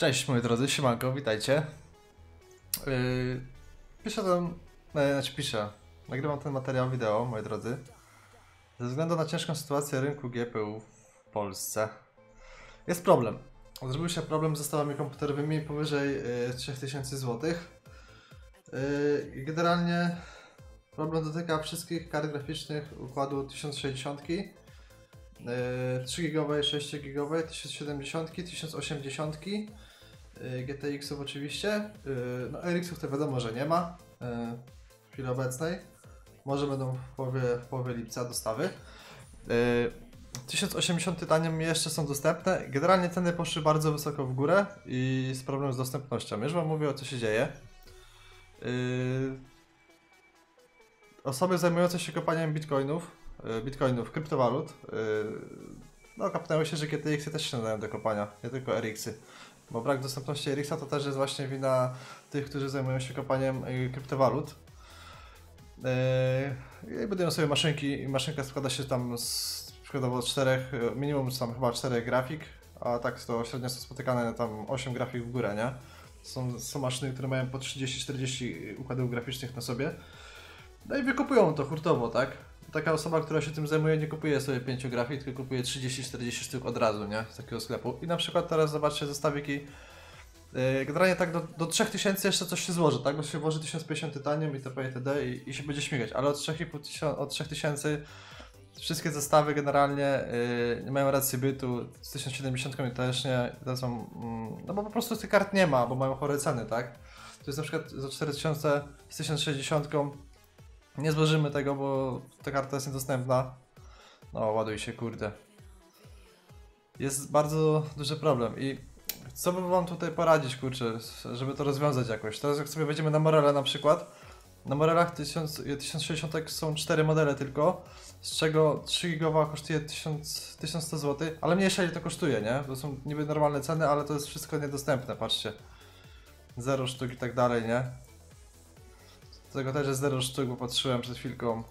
Cześć moi drodzy, siemanko, witajcie. Yy, piszę ten, znaczy piszę, nagrywam ten materiał wideo, moi drodzy, ze względu na ciężką sytuację rynku GPU w Polsce. Jest problem. Zrobił się problem z zestawami komputerowymi powyżej yy, 3000 zł. Yy, generalnie problem dotyka wszystkich kart graficznych układu 1060 3 GB, 6 GB, 1070, 1080, GTX-ów oczywiście. Yy, No RX-ów to wiadomo, że nie ma yy, w chwili obecnej. Może będą w połowie, w połowie lipca dostawy. Yy, 1080 Titanium jeszcze są dostępne. Generalnie ceny poszły bardzo wysoko w górę i jest problem z dostępnością. Już Wam mówię o co się dzieje. Osoby zajmujące się kopaniem bitcoinów, bitcoinów, kryptowalut, no kapnęło się, że GTX-y też się nadają do kopania, nie tylko RX-y. Bo brak dostępności RX-a to też jest właśnie wina tych, którzy zajmują się kopaniem yy, kryptowalut. Yy, I budują sobie maszynki i maszynka składa się tam z przykładowo czterech, yy, minimum tam chyba czterech grafik, a tak to średnio są spotykane tam 8 grafik w górę, nie? Są, są maszyny, które mają po 30-40 układów graficznych na sobie. No i wykupują to hurtowo, tak? Taka osoba, która się tym zajmuje, nie kupuje sobie 5 grafik, tylko kupuje 30-40 sztuk od razu, nie? Z takiego sklepu. I na przykład teraz zobaczcie zestawiki. Yy, generalnie tak do, do 3000 jeszcze coś się złoży, tak? Bo się włoży 1050 tytanium itp. itd. I, i się będzie śmigać, ale od 3500, od 3000 wszystkie zestawy generalnie yy, mają racji bytu. Z 1070 też nie. To są, mm, no bo po prostu tych kart nie ma, bo mają chore ceny, tak? To jest na przykład za 4000 z 1060 nie złożymy tego, bo ta karta jest niedostępna. No, ładuj się, kurde. Jest bardzo duży problem i co bym wam tutaj poradzić, kurczę, żeby to rozwiązać jakoś. Teraz jak sobie wejdziemy na Morele na przykład, na Morelach 1000, 1060 są 4 modele tylko, z czego 3 GB kosztuje 1000, 1100 zł, ale mniejsze ile to kosztuje, nie? To są niby normalne ceny, ale to jest wszystko niedostępne, patrzcie. Zero sztuk i tak dalej, nie? Tego też jest zero sztuk, bo patrzyłem przed chwilką.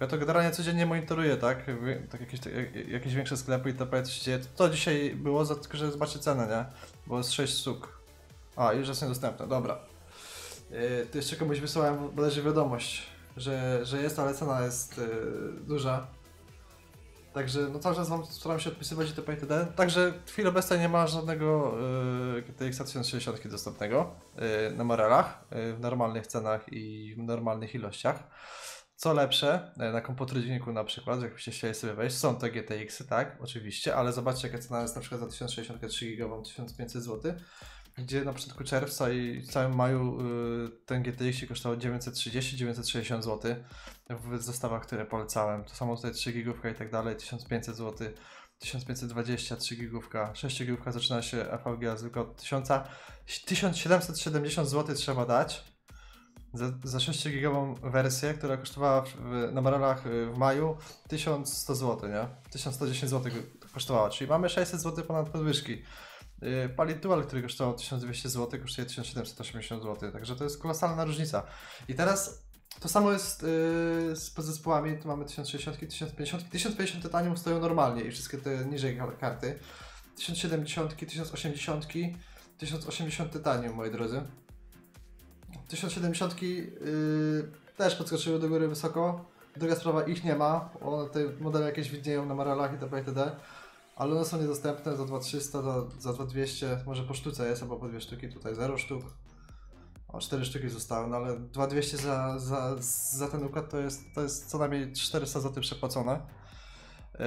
Ja to generalnie codziennie monitoruję, tak? Tak jakieś, jak- jakieś większe sklepy i to co się dzieje. To, to dzisiaj było, za, tylko że zobaczcie cenę, nie? Bo jest 6 sztuk. A, już jest niedostępne, dobra. Yy, to jeszcze komuś wysłałem bodajże wiadomość, że, że jest, ale cena jest yy, duża. Także no cały czas wam staram się odpisywać itp. itd. Także w chwili obecnej nie ma żadnego yy, GTX 1060 dostępnego yy, na Morelach yy, w normalnych cenach i w normalnych ilościach. Co lepsze, yy, na komputerowniku na przykład, jakbyście chcieli sobie wejść, są to GTX-y, tak, oczywiście, ale zobaczcie jaka cena jest na przykład za 1063 GB 1500 zł, gdzie na początku czerwca i w całym maju ten GTX kosztował 930-960 zł w zestawach, które polecałem. To samo tutaj 3 gigówka i tak dalej, 1500 zł, 1520, 3 gigówka, 6 gigówka zaczyna się FVG zwykle od 1000, 1770 zł trzeba dać za, za 6 gigową wersję, która kosztowała w, na Marelach y, w maju 1100 zł, nie? 1110 zł kosztowała, czyli mamy 600 zł ponad podwyżki. Yy, Palitual, który kosztował 1200 zł, kosztuje 1780 zł, także to jest kolosalna różnica. I teraz to samo jest yy, z podzespołami, tu mamy 1060, 1050, 1050 Titanium stoją normalnie i wszystkie te niżej kar- karty. 1070, 1080, 1080 Titanium, moi drodzy. 1070 yy, też podskoczyły do góry wysoko. Druga sprawa, ich nie ma. One te modele jakieś widnieją na Maralach itp. itd. Ale one są niedostępne za 2300, za, za 2200, może po sztuce jest, albo po dwie sztuki, tutaj 0 sztuk. O, 4 sztuki zostały, no ale 2200 za, za, za ten układ to jest, to jest co najmniej 400 zł przepłacone. Yy,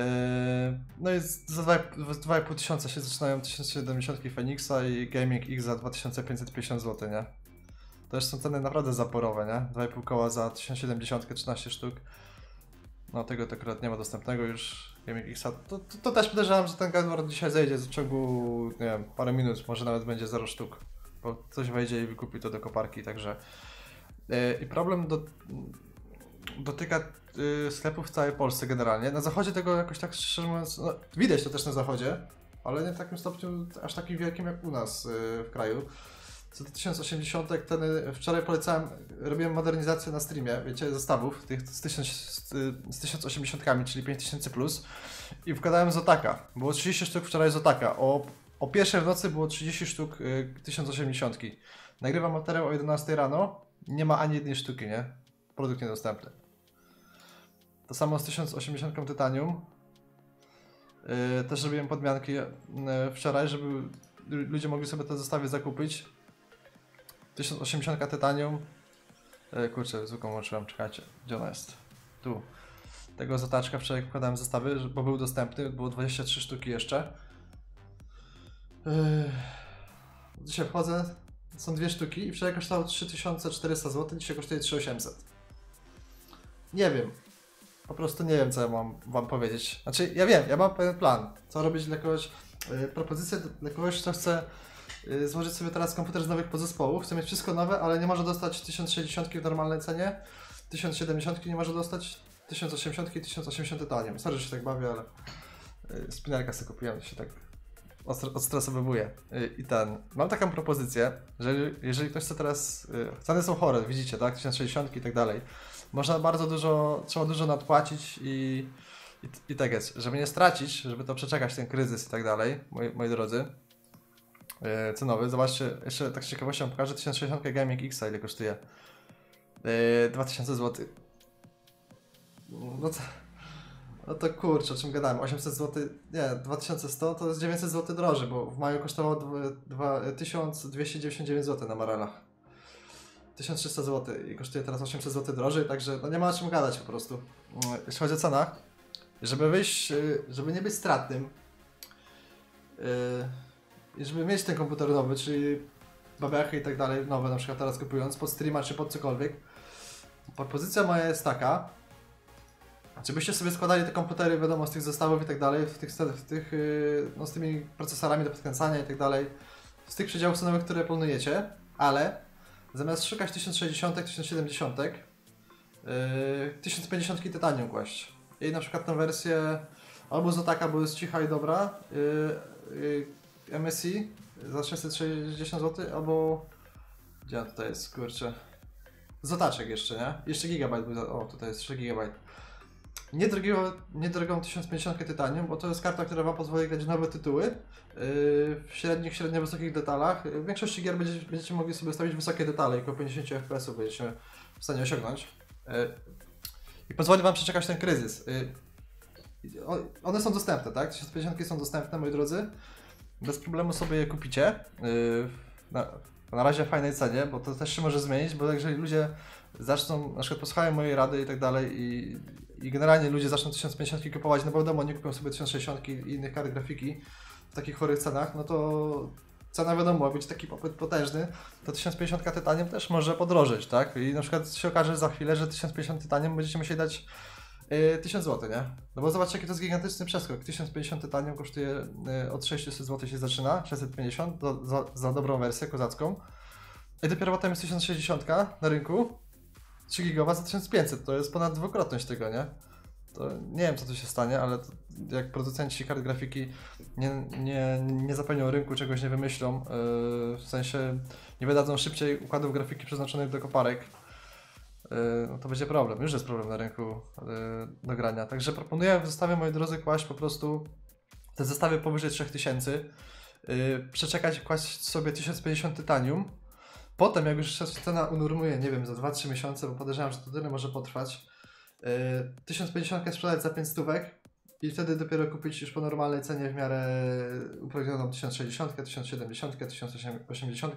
no i za 2,5 tysiąca się zaczynają 1070 Phoenixa i Gaming X za 2550 zł, nie? To już są ceny naprawdę zaporowe, nie? 2,5 koła za 1070, 13 sztuk. No tego to akurat nie ma dostępnego już Gaming X. To, to, to też podejrzewam, że ten Gadward dzisiaj zejdzie w ciągu, nie wiem, parę minut, może nawet będzie 0 sztuk. Bo ktoś wejdzie i wykupi to do koparki, także... Yy, I problem do, dotyka yy, sklepów w całej Polsce generalnie. Na zachodzie tego jakoś tak szczerze mówiąc, no, widać to też na zachodzie, ale nie w takim stopniu aż takim wielkim jak u nas yy, w kraju. Co do 1080, ten wczoraj polecałem, robiłem modernizację na streamie, wiecie, zestawów tych z, 1000, z, z 1080, czyli 5000 plus i wkładałem Zotaka. Było 30 sztuk wczoraj Zotaka o o pierwszej w nocy było 30 sztuk y, 1080. Nagrywam materiał o 11 rano, nie ma ani jednej sztuki, nie? Produkt niedostępny. To samo z 1080 Titanium. Yy, też robiłem podmianki yy, wczoraj, żeby lu- ludzie mogli sobie te zestawy zakupić. 1080 Titanium. Yy, kurczę, zwykłą łączyłem, czekajcie, gdzie ona jest? Tu. Tego zataczka wczoraj wkładałem zestawy, bo był dostępny, było 23 sztuki jeszcze. Yy, dzisiaj wchodzę, są dwie sztuki i wczoraj kosztowało 3400 zł, dzisiaj kosztuje 3800. Nie wiem. Po prostu nie wiem, co ja mam wam powiedzieć. Znaczy, ja wiem, ja mam pewien plan, co robić dla kogoś, yy, propozycję dla kogoś, kto chce yy, złożyć sobie teraz komputer z nowych podzespołów, chce mieć wszystko nowe, ale nie może dostać 1060 w normalnej cenie, 1070 nie może dostać, 1080 i 1080 taniem. Sorry, że się tak bawię, ale yy, spinarka sobie kupiłem, się tak Yy, I ten, mam taką propozycję, że jeżeli ktoś chce teraz, yy, ceny są chore, widzicie, tak, 1060 i tak dalej, można bardzo dużo, trzeba dużo nadpłacić i, i, i tak jest. Żeby nie stracić, żeby to przeczekać ten kryzys i tak dalej, moi, moi drodzy, yy, cenowy, zobaczcie, jeszcze tak z ciekawością pokażę 1060 Gaming X, ile kosztuje. Yy, 2000 zł. No to, no to kurczę, o czym gadałem, 800 zł, nie, 2100 to jest 900 zł drożej, bo w maju kosztowało dwa- dwa- 1299 zł na Marelach. 1300 zł i kosztuje teraz 800 zł drożej, także no nie ma o czym gadać po prostu. Jeśli chodzi o cenach, żeby wyjść, żeby nie być stratnym yy, i żeby mieć ten komputer nowy, czyli babechy i tak dalej, nowe na przykład teraz kupując pod streama czy pod cokolwiek, propozycja moja jest taka, żebyście sobie składali te komputery, wiadomo, z tych zestawów i tak dalej, w tych, w tych yy, no, z tymi procesorami do podkręcania i tak dalej, z tych przedziałów cenowych, które planujecie, ale Zamiast szukać 1060, 1070, yy, 1050 Titanium kłaść. I na przykład tę wersję albo Zotaka, bo jest cicha i dobra, yy, yy, MSI za 660 zł, albo gdzie on tutaj jest, kurczę. Zotaczek jeszcze, nie? Jeszcze Gigabyte był. O, tutaj jest 3 GB. Niedrogiego, niedrogą 1050 Titanium, bo to jest karta, która Wam pozwoli grać nowe tytuły yy, w średnich, średnio wysokich detalach. W większości gier będziecie, będziecie mogli sobie ustawić wysokie detale i około 50 fps będziecie w stanie osiągnąć. Yy, I pozwoli Wam przeczekać ten kryzys. One są dostępne, tak? 1050 są dostępne, moi drodzy. Bez problemu sobie je kupicie. Na, na razie w fajnej cenie, bo to też się może zmienić, bo jeżeli ludzie zaczną, na przykład posłuchają mojej rady i tak dalej i, i generalnie ludzie zaczną 1050 kupować, no bo wiadomo, nie kupią sobie 1060 i innych kart grafiki w takich chorych cenach, no to cena wiadomo, być taki popyt potężny, to 1050 Titanium też może podrożyć, tak? I na przykład się okaże za chwilę, że 1050 Titanium będziecie musieli dać yy, 1000 zł, nie? No bo zobaczcie, jaki to jest gigantyczny przeskok. 1050 Titanium kosztuje yy, od 600 zł się zaczyna, 650 do, za, za dobrą wersję kozacką. I dopiero potem jest 1060 na rynku, 3 gigowa za 1500, to jest ponad dwukrotność tego, nie? To nie wiem, co tu się stanie, ale jak producenci kart grafiki nie, nie, nie zapewnią rynku, czegoś nie wymyślą, yy, w sensie nie wydadzą szybciej układów grafiki przeznaczonych do koparek, yy, no to będzie problem. Już jest problem na rynku yy, do grania. Także proponuję w zestawie, moi drodzy, kłaść po prostu te zestawy powyżej 3000, yy, przeczekać, kłaść sobie 1050 Titanium, Potem, jak już się cena unormuje, nie wiem, za 2-3 miesiące, bo podejrzewam, że to tyle może potrwać, yy, 1050 sprzedać za 5 stówek i wtedy dopiero kupić już po normalnej cenie w miarę upragnioną 1060, 1070, 1080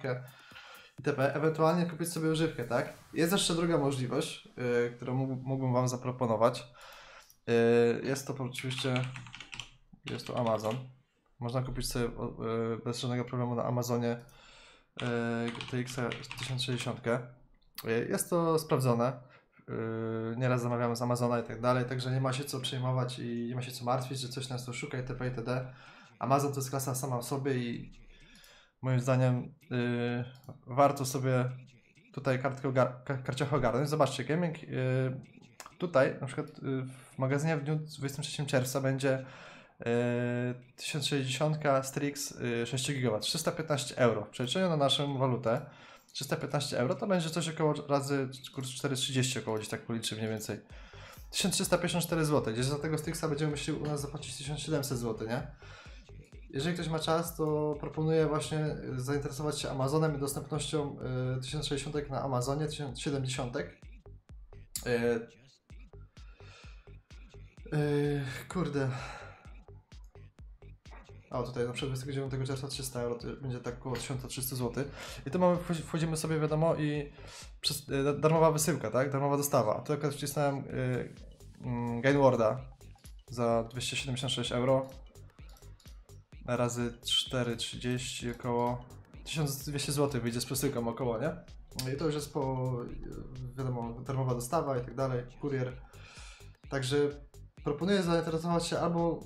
itp. Ewentualnie kupić sobie używkę, tak? Jest jeszcze druga możliwość, yy, którą mógł, mógłbym Wam zaproponować. Yy, jest to oczywiście, jest to Amazon. Można kupić sobie yy, bez żadnego problemu na Amazonie GTX 1060. Y, Jest to sprawdzone. Y, Nieraz zamawiamy z Amazona i tak dalej, także nie ma się co przejmować i nie ma się co martwić, że coś nas tu szuka itp. itd. Amazon to jest klasa sama w sobie i moim zdaniem y, warto sobie tutaj kartkę ogar- ogarnąć. Zobaczcie, gaming y, tutaj na przykład y, w magazynie w dniu 23 czerwca będzie 1060 Strix y, 6 GB, 315 euro. Przeliczeniu na naszą walutę 315 euro to będzie coś około razy kurs 4,30 około gdzieś tak policzy mniej więcej. 1354 zł, gdzieś za tego Strixa będziemy musieli u nas zapłacić 1700 zł, nie? jeżeli ktoś ma czas, to proponuję właśnie y, zainteresować się Amazonem i dostępnością y, 1060 na Amazonie, 1070. Y, y, kurde. O, tutaj na przykład 29 czerwca 300 euro, to będzie tak około 1300 zł. I to mamy, wchodzi- wchodzimy sobie, wiadomo, i przez, da- darmowa wysyłka, tak? Darmowa dostawa. Tu akurat wcisnąłem y, mm, Gainwarda za 276 euro. Razy 4,30 około 1200 zł wyjdzie z przesyłką około, nie? No I to już jest po, y, wiadomo, darmowa dostawa i tak dalej, kurier. Także proponuję zainteresować się albo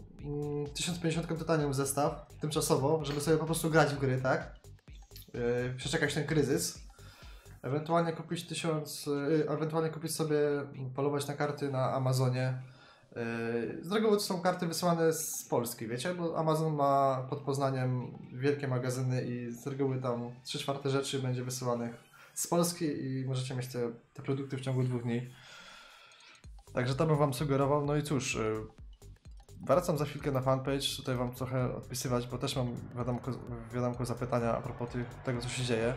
1050 Titanium zestaw tymczasowo, żeby sobie po prostu grać w gry, tak? Yy, przeczekać ten kryzys. Ewentualnie kupić 1000, yy, ewentualnie kupić sobie, mm, polować na karty na Amazonie. Yy, Z reguły to są karty wysyłane z Polski, wiecie? Bo Amazon ma pod Poznaniem wielkie magazyny i z reguły tam 3 czwarte rzeczy będzie wysyłanych z Polski i możecie mieć te, te produkty w ciągu dwóch dni. Także to bym Wam sugerował. No i cóż, wracam za chwilkę na fanpage, tutaj Wam trochę odpisywać, bo też mam wiadomko, wiadomko zapytania a propos tych, tego, co się dzieje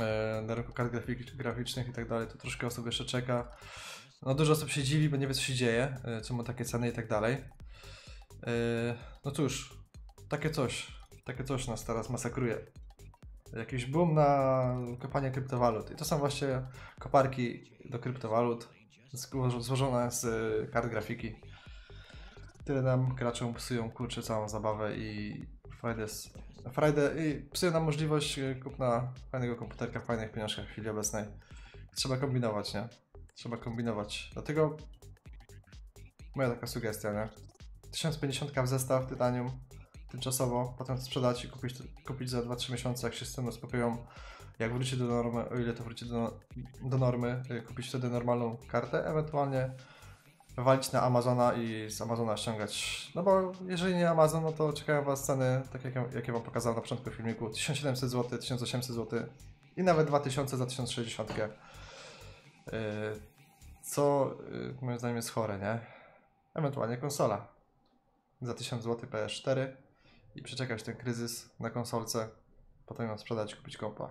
e, na rynku kart grafik, graficznych i tak dalej. To troszkę osób jeszcze czeka. No dużo osób się dziwi, bo nie wie co się dzieje, e, czemu takie ceny i tak dalej. E, No cóż, takie coś, takie coś nas teraz masakruje. Jakiś boom na kopanie kryptowalut. I to są właśnie koparki do kryptowalut zło- złożone z e, kart grafiki. Tyle nam graczom psują kurczę całą zabawę i Friday, Friday i psują nam możliwość e, kupna fajnego komputerka fajnych pieniążkach w chwili obecnej. Trzeba kombinować, nie? Trzeba kombinować. Dlatego moja taka sugestia, nie? 1050 w zestaw Titanium tymczasowo, potem sprzedać i kupić, kupić za 2-3 miesiące, jak się tym uspokoją. Jak wróci do normy, o ile to wróci do, do normy, y, kupić wtedy normalną kartę, ewentualnie walić na Amazona i z Amazona ściągać. No bo jeżeli nie Amazon, no to czekają Was ceny, tak jak, jakie Wam pokazałem na początku filmiku, 1700 zł, 1800 zł i nawet 2000 za 1060. Yy, Co yy, moim zdaniem jest chore, nie? Ewentualnie konsola. Za 1000 zł PS4 i przeczekać ten kryzys na konsolce, potem ją sprzedać kupić kompa.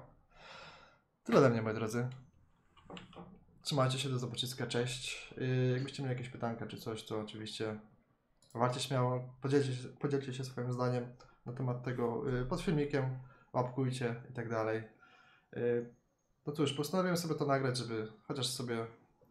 Tyle ode mnie, moi drodzy. Trzymajcie się, do zobaczyska, cześć. Yy, jakbyście mieli jakieś pytanka czy coś, to oczywiście walcie śmiało, podzielcie się, podzielcie się swoim zdaniem na temat tego yy, pod filmikiem, łapkujcie i tak dalej. Yy, no cóż, postanowiłem sobie to nagrać, żeby chociaż sobie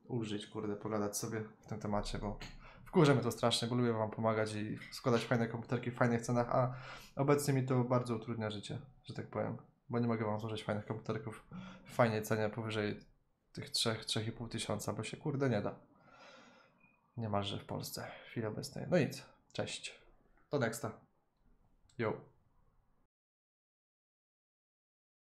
ulżyć, kurde, pogadać sobie w tym temacie, bo wkurzę mnie to strasznie, bo lubię Wam pomagać i składać fajne komputerki w fajnych cenach, a obecnie mi to bardzo utrudnia życie, że tak powiem, bo nie mogę Wam złożyć fajnych komputerków w fajnej cenie powyżej tych 3-3,5 tysiąca, bo się kurde nie da. Niemalże w Polsce w chwili obecnej. No nic, cześć. Do nexta. Yo.